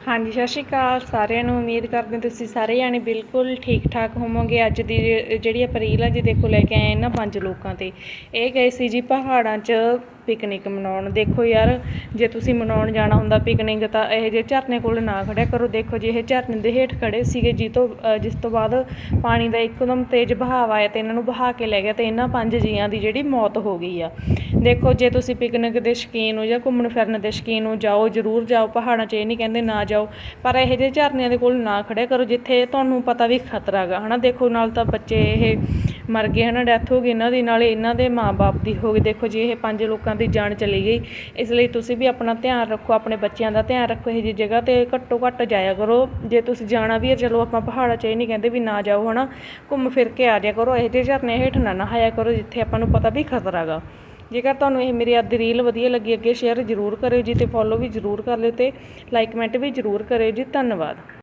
ਹਾਂਜੀ, ਸਤਿ ਸ਼੍ਰੀ ਅਕਾਲ ਸਾਰਿਆਂ ਨੂੰ। ਉਮੀਦ ਕਰਦੇ ਹਾਂ ਤੁਸੀਂ ਸਾਰੇ ਜਾਣੇ ਬਿਲਕੁਲ ਠੀਕ ਠਾਕ ਹੋਵੋਗੇ। ਅੱਜ ਦੀ ਜਿਹੜੀ ਆਪਾਂ ਰੀਲ ਆ ਜੀ ਦੇਖੋ ਲੈ ਕੇ ਆਏ ਇਹਨਾਂ ਪੰਜ ਲੋਕਾਂ ਤੇ। ਇਹ ਗਏ ਸੀ ਜੀ ਪਹਾੜਾਂ 'ਚ ਪਿਕਨਿਕ ਮਨਾਉਣ। ਦੇਖੋ ਯਾਰ, ਜੇ ਤੁਸੀਂ ਮਨਾਉਣ ਜਾਣਾ ਹੁੰਦਾ ਪਿਕਨਿਕ ਤਾਂ ਇਹ ਜੇ ਝਰਨੇ ਕੋਲ ਨਾ ਖੜਿਆ ਕਰੋ। ਦੇਖੋ ਜੇ, ਇਹ ਝਰਨੇ ਦੇ ਹੇਠ ਖੜੇ ਸੀਗੇ ਜੀ ਤੋਂ ਜਿਸ ਤੋਂ ਬਾਅਦ ਪਾਣੀ ਦਾ ਇੱਕਦਮ ਤੇਜ਼ ਬਹਾਵ ਆਇਆ ਤੇ ਇਹਨਾਂ ਨੂੰ ਬਹਾ ਕੇ ਲੈ ਗਿਆ ਤੇ ਇਹਨਾਂ ਪੰਜ ਜੀਆਂ ਦੀ ਜਿਹੜੀ ਮੌਤ ਹੋ ਗਈ ਆ। ਦੇਖੋ, ਜੇ ਤੁਸੀਂ ਪਿਕਨਿਕ ਦੇ ਸ਼ੌਕੀਨ ਹੋ ਜਾਂ ਘੁੰਮਣ ਫਿਰਨ ਦੇ ਸ਼ੌਕੀਨ ਹੋ, ਜਾਓ, ਜ਼ਰੂਰ ਜਾਓ। ਪਹਾੜਾਂ 'ਚ ਇਹ ਨਹੀਂ ਕਹਿੰਦੇ ਨਾ ਜਾਓ। ਪਰ ਇਹੋ ਜਿਹੇ ਝਰਨਿਆਂ ਦੇ ਕੋਲ ਨਾ ਖੜਿਆ ਕਰੋ, ਜਿੱਥੇ ਤੁਹਾਨੂੰ ਪਤਾ ਵੀ ਖਤਰਾ ਗਾ, ਹਨਾ? ਦੇਖੋ, ਨਾਲ ਤਾਂ ਬੱਚੇ ਇਹ ਮਰ ਗਏ ਹੈ ਨਾ ਡੈਥ ਹੋ ਗਈ, ਇਹਨਾਂ ਦੀ, ਨਾਲੇ ਇਹਨਾਂ ਦੇ ਮਾਂ ਬਾਪ ਦੀ ਹੋ ਗਈ। ਦੇਖੋ ਜੀ, ਇਹ ਪੰਜ ਲੋਕਾਂ ਦੀ ਜਾਨ ਚਲੀ ਗਈ। ਇਸ ਲਈ ਤੁਸੀਂ ਵੀ ਆਪਣਾ ਧਿਆਨ ਰੱਖੋ, ਆਪਣੇ ਬੱਚਿਆਂ ਦਾ ਧਿਆਨ ਰੱਖੋ, ਇਹ ਜਿਹੀ ਜਗ੍ਹਾ ਤੇ ਘੱਟੋ ਘੱਟ ਜਾਇਆ ਕਰੋ। ਜੇ ਤੁਸੀਂ ਜਾਣਾ ਵੀ ਹੈ, ਚਲੋ ਆਪਾਂ ਪਹਾੜਾਂ 'ਚ ਇਹ ਨਹੀਂ ਕਹਿੰਦੇ ਵੀ ਨਾ ਜਾਓ ਹਨਾ, ਘੁੰਮ ਫਿਰ ਕੇ ਆ ਜਾਇਆ ਕਰੋ। ਇਹੋ ਜਿਹੇ ਝਰਨੇ ਹੇਠ ਨਾ ਨਹਾਇਆ ਕਰੋ, ਜਿੱਥੇ ਆਪਾਂ ਨੂੰ ਪਤਾ ਵੀ ਖਤਰਾ ਗਾ। ਜੇਕਰ ਤੁਹਾਨੂੰ ਇਹ ਮੇਰੀ ਅੱਜ ਰੀਲ ਵਧੀਆ ਲੱਗੀ, ਅੱਗੇ ਸ਼ੇਅਰ ਜ਼ਰੂਰ ਕਰਿਓ ਜੀ ਤੇ ਫੋਲੋ ਵੀ ਜ਼ਰੂਰ ਕਰ ਲਿਓ ਤੇ ਲਾਈਕ ਕਮੈਂਟ ਵੀ ਜ਼ਰੂਰ ਕਰਿਓ ਜੀ। ਧੰਨਵਾਦ।